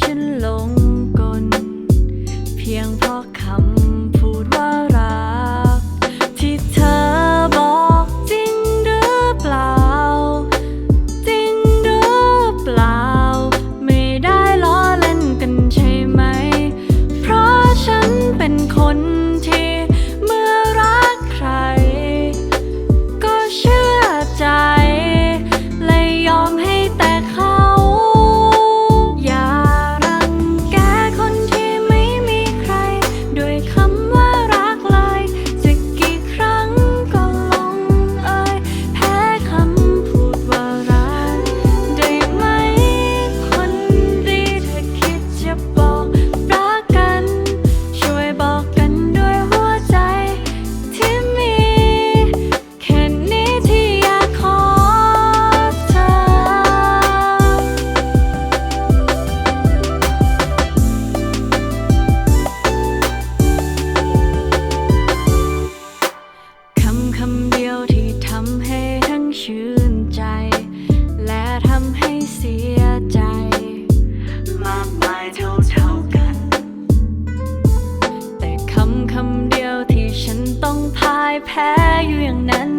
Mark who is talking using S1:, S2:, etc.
S1: ฉันลง พ่ายแพ้อยู่อย่างนั้น